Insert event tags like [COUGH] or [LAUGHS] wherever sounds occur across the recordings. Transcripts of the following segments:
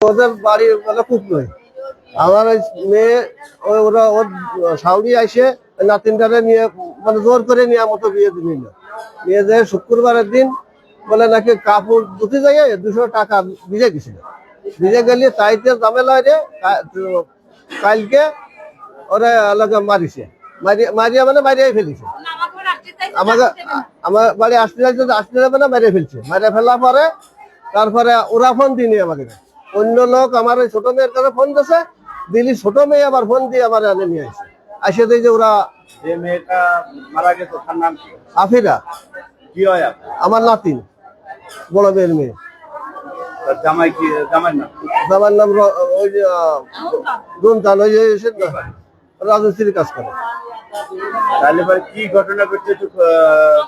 ওদের বাড়ি মানে খুব নয়। আমার ওই মেয়ে ওরা, ওর সাউরি ওই নাতিনটারে নিয়ে মানে জোর করে নেওয়ার মতো বিয়ে নিল নিয়ে যে শুক্রবারের দিন বলে নাকি কাপড় ধুতে যাইয়ে দুশো টাকা ভিজে গেছিল। ভিজে গেলে তাইতে ঝামেলা রে কালকে ওরা আলাদা মারিছে। মারি- মারিয়া মানে মারিয়াই ফেলিছে। আমাকে আমার বাড়ি আসতে আসতে যাবে না মেরে ফেলছে। মেরে ফেলার পরে তারপরে ওরা ফোন দিনি আমাকে। অন্য লোক আমার ওই ছোট মেয়ের কাছে ফোন দিছে দিলি ছোট মেয়ে আবার ফোন দিয়ে আমার আনে নিয়ে আসে আসে দেখি যে ওরা যে মেয়েটা মারা গেছে তার নাম কি? আফিরা। কি হয় আমার নাতিন বড় মেয়ের মেয়ে। জামাই কি নাম? ওই যে রুমতান ওই যে এসে রাজমিস্ত্রির কাজ করে। তাহলে কি ঘটনা ঘটছে একটু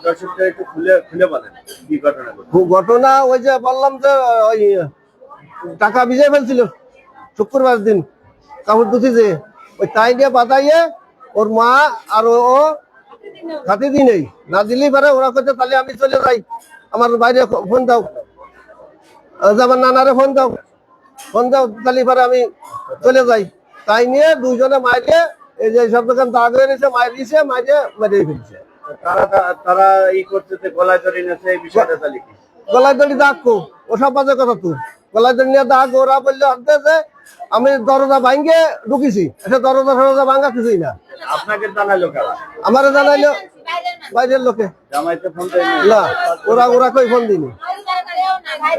দর্শকদের একটু খুলে খুলে বলেন কি ঘটনা ঘটনা ওই যে বললাম যে ওই টাকা ভিজে ফেলছিল। শুক্রবার দিন কাপড় ধুতি যে ওই তাই নিয়ে বাতাইয়ে ওর মা আর ও খাতে দিই নেই। না দিলেই পারে ওরা করছে তাহলে আমি চলে যাই। আমার বাইরে ফোন দাও। আমার নানারে ফোন দাও। ফোন দাও তাহলে পারে আমি চলে যাই। তাই নিয়ে দুইজনে মাইরে এই যে সব দোকান দাগ হয়ে নিছে মাইর দিছে মাইরে মেরে ফেলছে। তারা তারা ই করতেছে গলায় ধরে নেছে এই বিষয়টা তাহলে গলায় দড়ি দাগ কো ওসব বাজে কথা তুই গলায় নিয়ে দাগ ওরা বললে যে আমি দরজা ভাঙ্গে ঢুকিছি। এটা দরজা ফরজা ভাঙ্গা কিছুই না। আপনাকে কারা? আমারে জানাইলো বাইরের লোকে। ফোন না ওরা ওরা কই ফোন দিনি?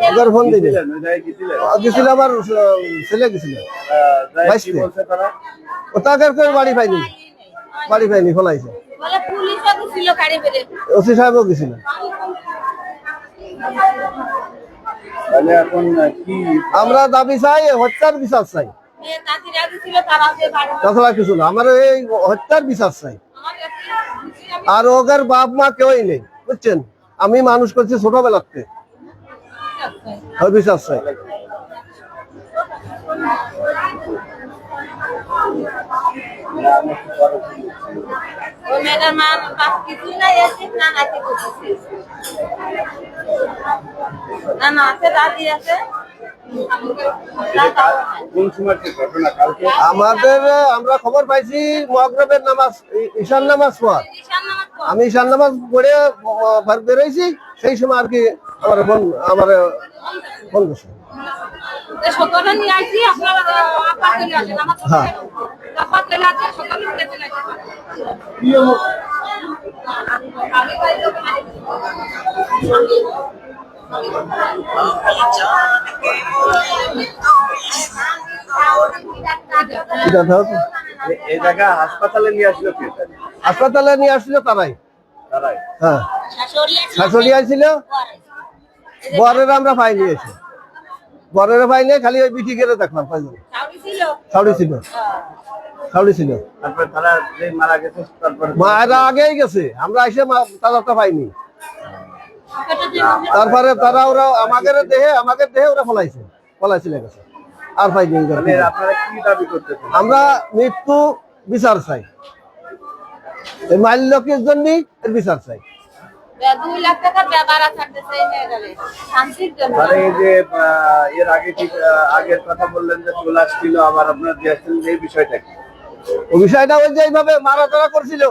ওদের ফোন দিনি। গেছিল আমার আহ, ছেলে গেছিল ও তাকে বাড়ি পাইনি। বাড়ি পাইনি ফলাইছে। বলে পুলিশও ছিল গাড়ি বেড়ে ওসি সাহেবও গেছিল তাহলে এখন আহ, কি? আমরা দাবি চাই হত্যার বিচার চাই। মেয়ে তাঁতিরা ছিল তারা যে বাড়ি তাছাড়া কিছু না আমার এই হত্যার বিচার চাই। আমাদের আর ওদের বাপ মা কেউই নেই বুঝছেন? আমি মানুষ করছি ছোটবেলাতে। ওই বিশ্বাস চাই। ওই মেয়েটার মা বাপ কিছুই নাই আছে না নাতি করতেছে। না না আছে দাদি আছে। দাদা কোন সময় কি ঘটনা? কালকে? আমাদের আমরা খবর পাইছি মহাগ্রবের নামাজ ঈশান নামাজ পর। ঈশান নামাজ পড়ে। আমি ঈশান নামাজ পড়ে বেরোইছি সেই সময় আর কি আমার ফোন আমার ফোন করছে হ্যাঁ। এই জায়গা হাসপাতালে নিয়ে আসলো কে হাসপাতালে নিয়ে আসছিল তারাই। তারাই। হ্যাঁ। শাশুড়ি আইছিল বরের আমরা পাইনি এসে বরের পাইনি খালি ওই বিটি গেলে দেখলাম কয়জন? ছিল। সাউরি ছিল। তারপরে তারা যে মারা গেছে তারপরে মায়েরা আগেই গেছে। আমরা এসে মা- তাদেরটা পাইনি। তারপরে তারা ওরা আমাদের দেহে আমাদের দেহে ওরা ফলাইছে ফলাইছিল গেছে। আর পাইনি ওদের। মানে আপনারা কি দাবি করতেছেন আমরা মৃত্যু বিচার চাই। এই মাইল লোকের জন্য বিচার চাই। দুই লাখ টাকার ব্যাপার থাকতেছে এই মেয়েটারে শান্তির জন্য মানে এই যে এর আগে ঠিক আগের কথা বললেন যে চলে আসছিল আবার আপনার দিয়ে আসছিলেন এই বিষয়টা কি? ও বিষয়টা ওই যে এইভাবে মারা ধরা করছিল।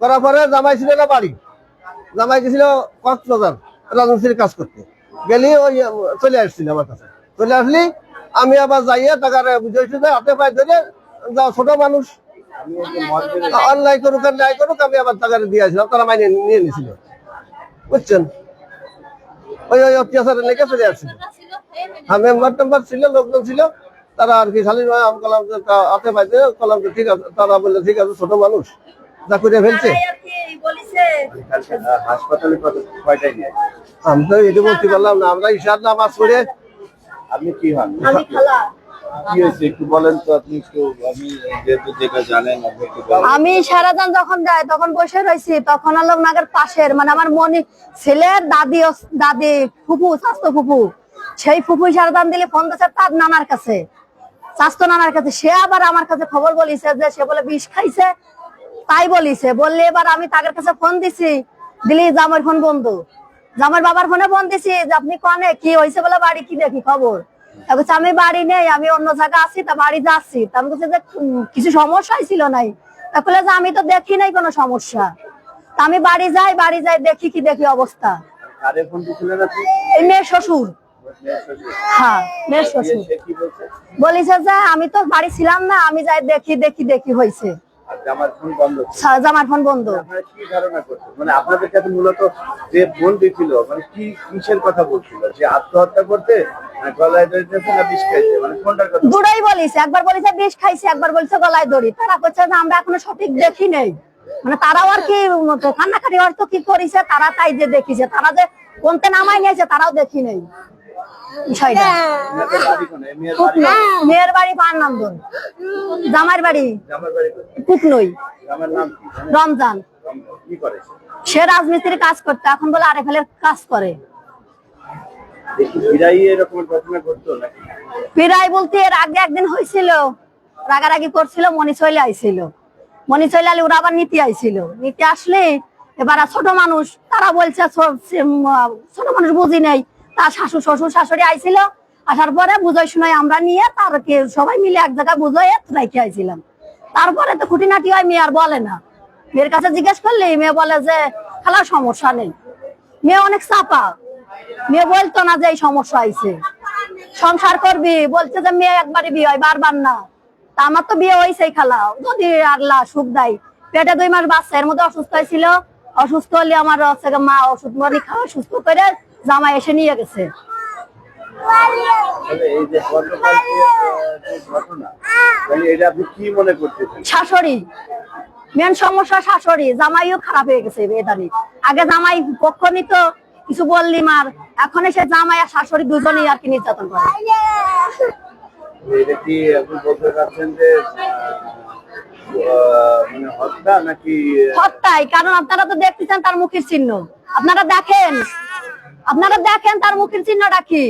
করার পরে জামাই ছিল না বাড়ি। জামাই গেছিল কক্সবাজার রাজমিস্ত্রির কাজ করতে। গেলি ওই চলে আসছিল আমার কাছে। চলে আসলি আমি আবার যাইয়ে টাকার বুঝাইছি যে হাতে পায়ে ধরে যাও ছোট মানুষ। যে অন্যায় করুক আর ন্যায় করুক আমি আবার টাকাটা দিয়ে আসলাম তারা মাইনে নিয়ে নিয়েছিল। বুঝছেন? ওই ওই অত্যাচারের লেগে চলে আসছিল হ্যাঁ মেম্বার টেম্বার ছিল লোকজন ছিল তারা আর কি খালি নয় আমি কলাম যে তা হাতে পাইছে কলাম ঠিক আছে তারা বললে ঠিক আছে ছোট মানুষ যা করে ফেলছে? আমি তো এটা বলতে পারলাম না আমরা ঈশার নামাজ পড়ে আপনি কি হন? আমি খালা। আমি যেহেতু যেটা সারাদিন যখন যায় তখন বসে রয়েছি তখন আলোক নাগের পাশের মানে আমার মনি, ছেলের দাদি দাদি ফুফু স্বাস্থ্য ফুফু। সেই ফুফু সারাদান দিলে ফোন দিচ্ছে তার নানার কাছে। স্বাস্থ্য নানার কাছে। সে আবার আমার কাছে খবর বলিছে যে, সে বলে বিষ খাইছে, তাই বলিছে। বললে এবার আমি তাদের কাছে ফোন দিছি, দিলি জামার ফোন বন্ধু। জামার বাবার ফোনে ফোন দিছি যে, আপনি কনে, কি হয়েছে বলে বাড়ি কি দেখি খবর? বলছে আমি বাড়ি নেই আমি অন্য জায়গা আছি তা বাড়ি যাচ্ছি। তা আমি বলছি যে কিছু সমস্যাই ছিল নাই। তা বলে যে আমি তো দেখি নাই কোনো সমস্যা। তা আমি বাড়ি যাই বাড়ি যাই দেখি কি দেখি অবস্থা। এই মেয়ের শ্বশুর। হ্যাঁ শ্বশুর। বলিছে? যে আমি তো বাড়ি ছিলাম না আমি যাই দেখি দেখি দেখি হয়েছে আর আমার ফোন বন্ধ জামার ফোন বন্ধ। কি ধারণা করছেন? মানে আপনাদের কাছে মূলত যে মানে কি কিসের কথা বলছিল? যে আত্মহত্যা করতে গলায় ধরেছে না বিষ খাইছে? মানে কোনটার কথা? দুটোই বলিছে। একবার বলিছে বিষ খাইছে একবার বলছে গলায় দড়ি। তারা করছে যে আমরা এখনও সঠিক দেখি নেই। মানে তারাও আর কি কান্নাকাটি হয়তো কি করেছে? তারা তাই যে দেখিছে। তারা যে কোনতে নামাই নিয়েছে তারাও দেখি নেই। এই মেয়ের বাড়ি পান নন্দন জামার বাড়ি জানেন? রমজান। সে? রাজমিস্ত্রির কাজ এখন বলে কাজ করে। পিরাই বলতে এর আগে একদিন হয়েছিল, রাগারাগি করছিল মনি আইছিল। মনি আলে ওরা আবার নীতি আইছিল। নীতি আসলে এবার ছোট মানুষ, তারা বলছে ছোট মানুষ বুঝি নাই। তার শাশু, শ্বশুর, শাশুড়ি আইছিল। আসার পরে বুঝাই শুনাই আমরা নিয়ে তারকে সবাই মিলে এক জায়গায় বুঝাই রেখে আইছিলাম। তারপরে তো খুঁটিনাটি হয়, মেয়ে আর বলে না। মেয়ের কাছে জিজ্ঞেস করলে মেয়ে বলে যে খেলার সমস্যা নেই। মেয়ে অনেক চাপা। মেয়ে বলতো না যে, এই সমস্যা আইছে সংসার করবি? বলছে যে, মেয়ে একবারই বিয়ে হয়, বারবার না। তা আমার তো বিয়ে হয়েছে খালা। যদি আল্লাহ সুখ দেয়, পেটে দুই মাস বাচ্চা, এর মধ্যে অসুস্থ হয়েছিল অসুস্থ হলে আমার হচ্ছে মা ওষুধ মরি খাওয়া সুস্থ করে জামাই এসে নিয়ে গেছে। করতেছেন? শাশুড়ি। মেন সমস্যা শাশুড়ি জামাইও খারাপ হয়ে গেছে এদানি আগে জামাই পক্ষ নিত কিছু বললি মার এখন এসে জামাই আর শাশুড়ি দুজনেই আর কি নির্যাতন করে। এটা কি আপনি বলতে চাচ্ছেন যে মানে হত্যা নাকি হত্যাই কারণ আপনারা তো দেখতেছেন তার মুখের চিহ্ন। আপনারা দেখেন আপনারা দেখেন তার মুখের চিহ্নটা কি?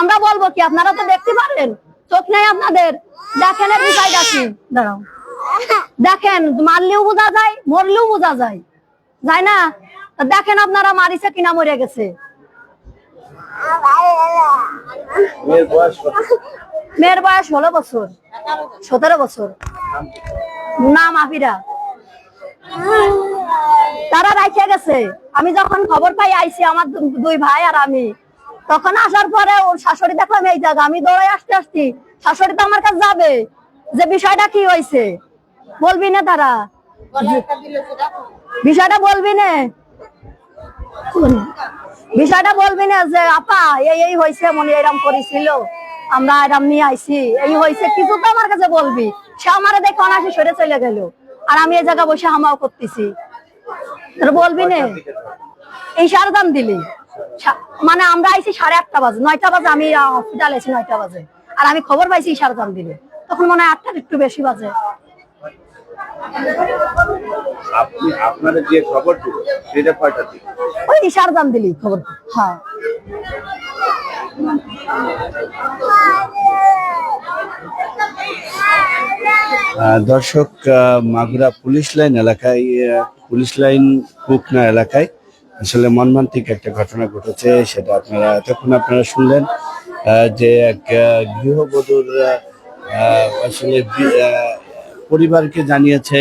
আমরা বলব কি আপনারা তো দেখতে পারেন? চোখ নেই আপনাদের? দেখেন এর বিষয়টা কি? দাঁড়াও। দেখেন মারলেও বোঝা যায় মরলেও বোঝা যায়। যায় না? দেখেন আপনারা মারিছে কিনা মরে গেছে। মেয়ের বয়স ষোলো বছর। সতেরো বছর। নাম আফিরা তারা রাখিয়া গেছে। আমি যখন খবর পাই আইছি আমার দুই ভাই আর আমি। তখন আসার পরে ওর শাশুড়ি দেখলাম এই জায়গা আমি দৌড়াই আসতে আসছি শাশুড়ি তো আমার কাছে যাবে। যে বিষয়টা কি হয়েছে বলবি না তারা? বিষয়টা বলবি না? বিষয়টা বলবি না যে আপা এই এই হয়েছে মনে এরম করেছিল। আমরা এরম নিয়ে আইছি এই হয়েছে কিছু তো আমার কাছে বলবি। সে আমার দেখে অনাসি সরে চলে গেল। আর আমি এই জায়গা বসে হামাও করতেছি। বলবি না। এই সার দাম দিলি। মানে আমরা আইছি সাড়ে আটটা বাজে নয়টা বাজে আমি হসপিটাল এসি নয়টা বাজে। আর আমি খবর পাইছি সার দাম দিলে। তখন মনে হয় আটটার একটু বেশি বাজে। আপনি আপনারা যে খবর দিল সেটা কয়টা দিন ওই ইশার দাম দিলি খবর। হ্যাঁ। দর্শক মাগুরা পুলিশ লাইন এলাকায় পুলিশ লাইন কুকনা এলাকায় আসলে মর্মান্তিক একটা ঘটনা ঘটেছে, সেটা আপনারা এতক্ষণ আপনারা শুনলেন যে এক গৃহবধূর আসলে পরিবারকে জানিয়েছে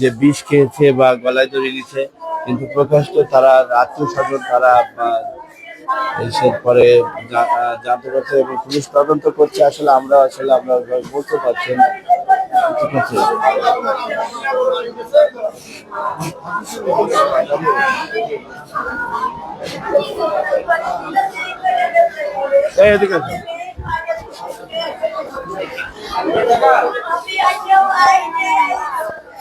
যে বিষ খেয়েছে বা গলায় দড়ি নিছে কিন্তু প্রকাশ্য তারা আত্মীয় স্বজন তারা এসের পরে জানতে পারছে এবং পুলিশ তদন্ত করছে, আসলে আমরা আসলে আমরা বলতে পারছি না।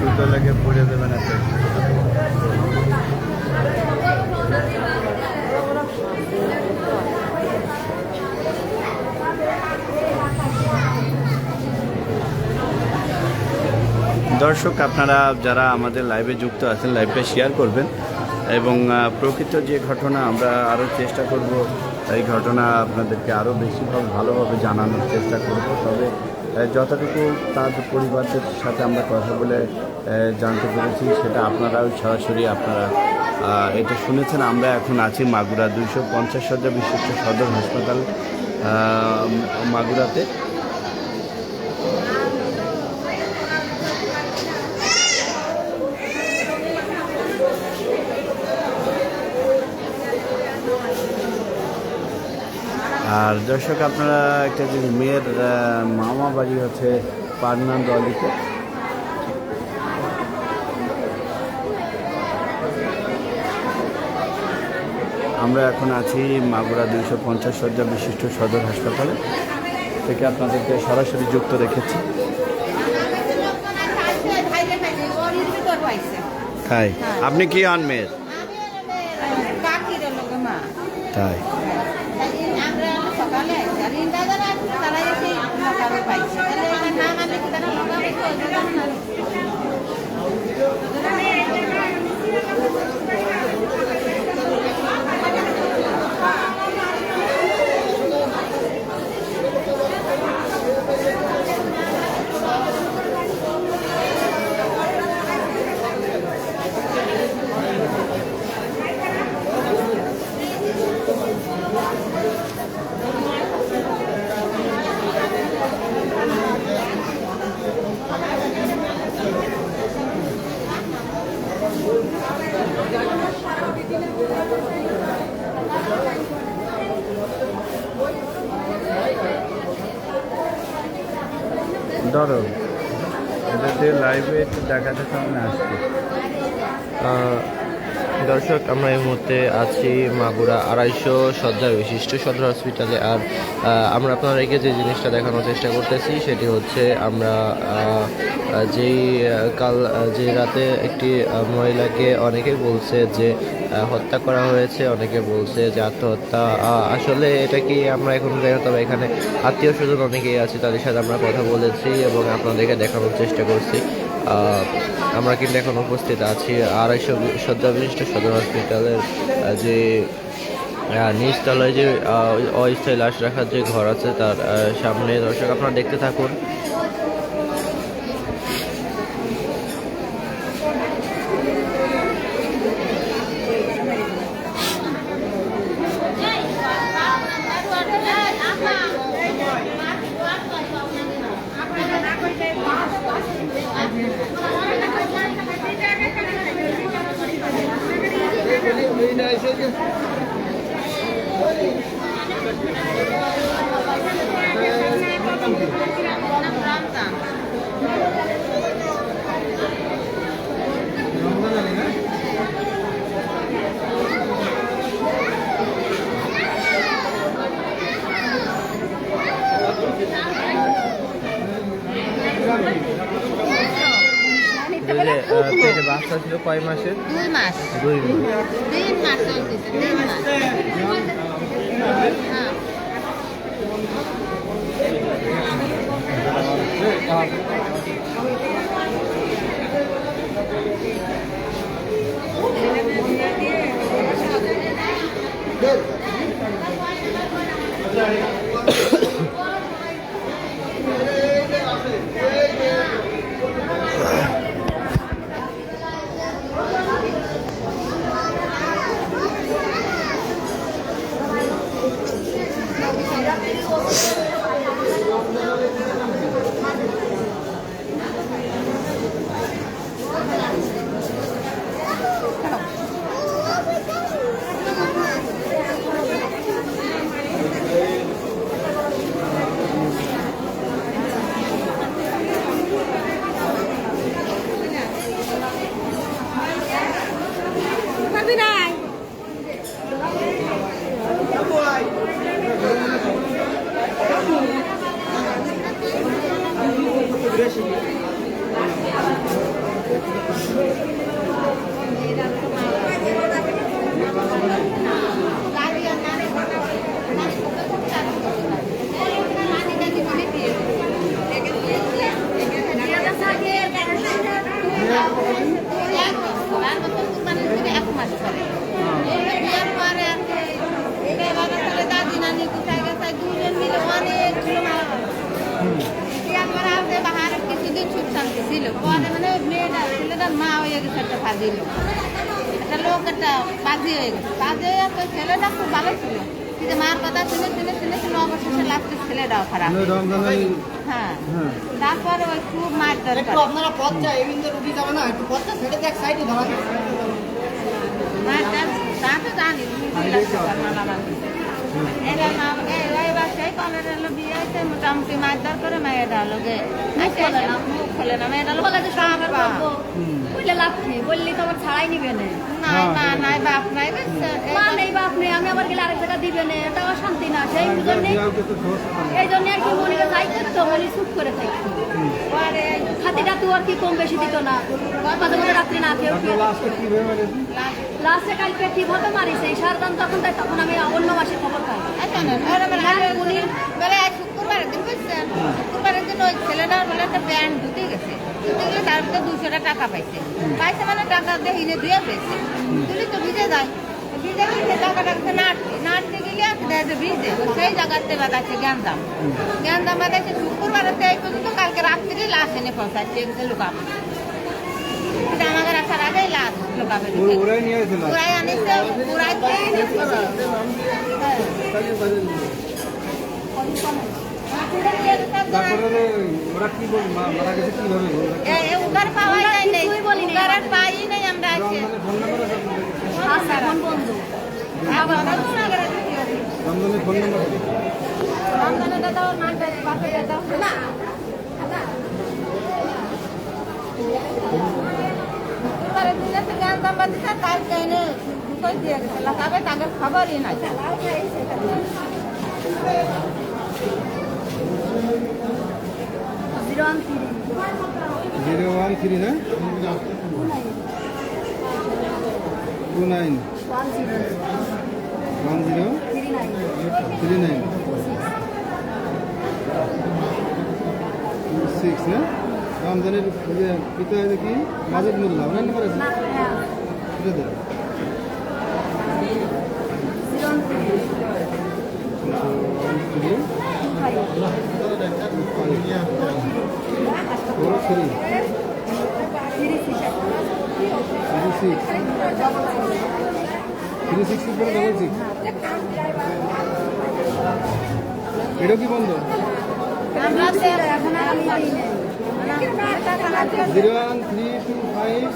দুটো লেগে পড়ে দেবেন একটা দর্শক, আপনারা যারা আমাদের লাইভে যুক্ত আছেন লাইভটা শেয়ার করবেন এবং প্রকৃত যে ঘটনা আমরা আরও চেষ্টা করব, এই ঘটনা আপনাদেরকে আরও বেশিভাবে ভালোভাবে জানানোর চেষ্টা করব। তবে যতটুকু তার পরিবারদের সাথে আমরা কথা বলে জানতে পেরেছি, সেটা আপনারাও সরাসরি আপনারা এটা শুনেছেন। আমরা এখন আছি মাগুরা দুইশো পঞ্চাশ শয্যা বিশিষ্ট সদর হাসপাতাল মাগুরাতে। আর দর্শক আপনারা একটা যে মেয়ের মামা বাড়ি হচ্ছে পাটনান দলিতে। আমরা এখন আছি মাগুরা দুইশো পঞ্চাশ শয্যা বিশিষ্ট সদর হাসপাতালে থেকে আপনাদেরকে সরাসরি যুক্ত রেখেছি। তাই। আপনি কি হন মেয়ের? তাই। আইছি আর ইন্দা যারা আছে তারা এসে সকালে পাইছে তাহলে এখানে না মানে কি তারা লগাবে তো এজন্য না ধরো এটা দিয়ে লাইভে একটু দেখাতে সামনে আসছে আহ, দর্শক আমরা এই মুহূর্তে আছি মাগুরা আড়াইশো শয্যা বিশিষ্ট সদর হসপিটালে আর আমরা আপনাদেরকে যে জিনিসটা দেখানোর চেষ্টা করতেছি, সেটি হচ্ছে আমরা যেই কাল যে রাতে একটি মহিলাকে অনেকে বলছে যে হত্যা করা হয়েছে, অনেকে বলছে যে আত্মহত্যা। আসলে এটা কি আমরা এখন জানি তবে এখানে আত্মীয় স্বজন অনেকেই আছে, তাদের সাথে আমরা কথা বলেছি এবং আপনাদেরকে দেখানোর চেষ্টা করছি। আমরা কিন্তু এখন উপস্থিত আছি আড়াইশো শয্যা বিশিষ্ট সদর হসপিটালের যে নিচতলায় যে অস্থায়ী লাশ রাখার যে ঘর আছে তার সামনে। দর্শক, আপনারা দেখতে থাকুন। পেটে বাচ্চা ছিল কয় মাসের দুই মাস। দুই মাস। তিন মাস চলতেছে হ্যাঁ। Oh, [LAUGHS] মোটামুটি মাছ দর করে মেয়েটা লোকে মুখ খোলে না মেয়েটা লোক না নাই বাপ নাই বাপ নেই আমি আবার গেলে আরেক জায়গা দিবে না এটাও শান্তি না সেই জন্য এই জন্য আর কি মনিকে যাই করতো মনি চুপ করে থাকতো খাতিটা তো আর কি কম বেশি দিত না মাঝে মাঝে রাত্রি না খেয়েও লাস্টে কালকে ঠিকভাবে মারিছে সারদান তখন তাই তখন আমি অন্য মাসে খবর পাই না, ওরা বলে, আরে উনি বলে, আজ শুক্রবারের দিন বুঝছেন? শুক্রবারের দিন ওই ছেলেটার বলে একটা প্যান্ট ধুতে গেছে। ধুতে গেলে তার ভিতরে দুশোটা টাকা পাইছে। পাইছে মানে টাকা দিয়ে হিনে দিয়ে পেয়েছে। তুলি তো ভিজে যায়। সেই জায়গাতে বাতাচ্ছে জ্ঞানদাম। জ্ঞানদাম বাতাচ্ছে শুক্রবারের থেকে এই পর্যন্ত কালকে রাত্রি লাশ এনে পৌঁছাচ্ছে লুকাবে। আমাকে রাখার আগেই লাশ লুকাবে ওরাই আনিছে। তারপরে ওরা কি বল মারা গেছে কীভাবে উগার পাওয়াই আমরা নাই। আর পাই নাই আমরা। রমজানের ফোন নাম্বার। রমজানের দাদা ওর মাঠে বাপের দাদা। শুক্রবারের দিনে তো জ্ঞান। জিরো ওয়ান থ্রি জিরো না two nine one zero three nine six না রমজানের পিতা কি? মাজেদ মোল্লা ওনার নাম্বার আছে না হ্যাঁ এটা দেন zero one three one three five four three three six three six three six পরে ডবল সিক্স এটাও কি বন্ধ zero one three two five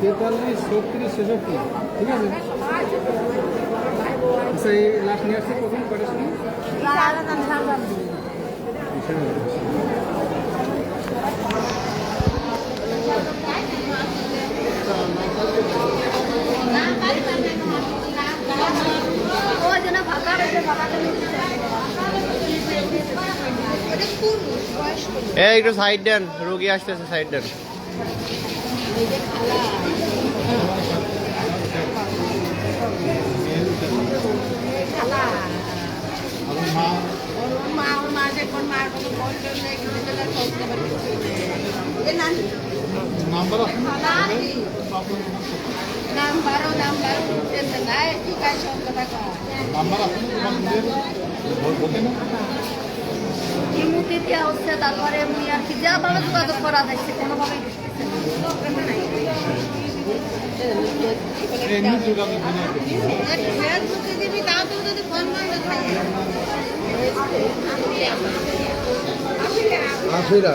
তেতাল্লিশ ছত্রিশ ছেষট্টি ঠিক আছে আচ্ছা এই লাস্ট নিয়ে আসছে কখন কটার সময় ওই জন্য এই একটু সাইড দেন, রোগী আসতেছে সাইড দেন। মা মা যে কোন মার কোনো বলতে নেই কিছু দিলে চলতে পারে। এ নানি। নাম্বার নাম্বারও নাম্বার উঠতেছে না একটু কাজ থাকো। নাম্বার আছে বলতে দেওয়া হচ্ছে তারপরে এমনি আর কি যেভাবে যোগাযোগ করা যাচ্ছে কোনোভাবে ফেসবুকে দিবি তাও তো যদি ফোন বন্ধ থাকে। আশিরা